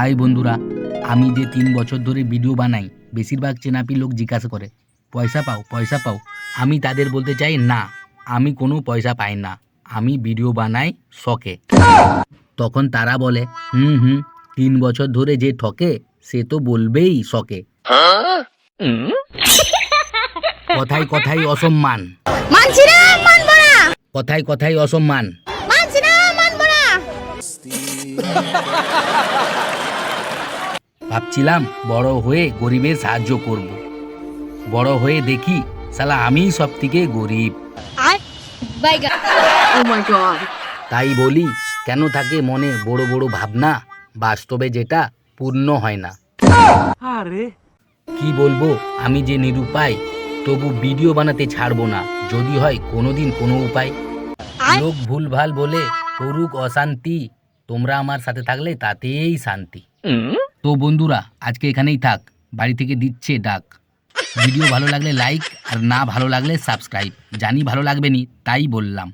High বন্ধুরা আমি যে তিন বছর ধরে ভিডিও বানাই বেশিরভাগ চেনাপি লোক জিজ্ঞাসা করে পয়সা পাও পয়সা পাও? আমি তাদের বলতে চাই না আমি কোনো পয়সা পাই না আমি ভিডিও বানাই শখে। তখন তারা বলে হুম হুম তিন বছর ধরে যে ঠকে সে তো বলবেই শখে। কথায় কথায় অসম্মান। কথায় কথায় অসম্মান। মানছি না মানবো না। ভাবছিলাম বড় হয়ে গরিবের সাহায্য করব। বড় হয়ে দেখি সালা আমি সব থেকে গরিব Oh my god. তাই বলি কেন থাকে মনে বড় বড় ভাবনা? বাস্তবে যেটা পূর্ণ হয় না। কি বলব আমি যে নিরুপায় তবু ভিডিও বানাতে ছাড়বো না যদি হয় কোনোদিন কোনো উপায়। লোক ভুলভাল বলে করুক অশান্তি তোমরা আমার সাথে থাকলে তাতেই শান্তি। তো বন্ধুরা আজকে এখানেই থাক। বাড়ি থেকে দিচ্ছে ডাক। ভিডিও ভালো লাগলে লাইক আর না ভালো লাগলে সাবস্ক্রাইব। জানি ভালো লাগবে নি তাই বললাম।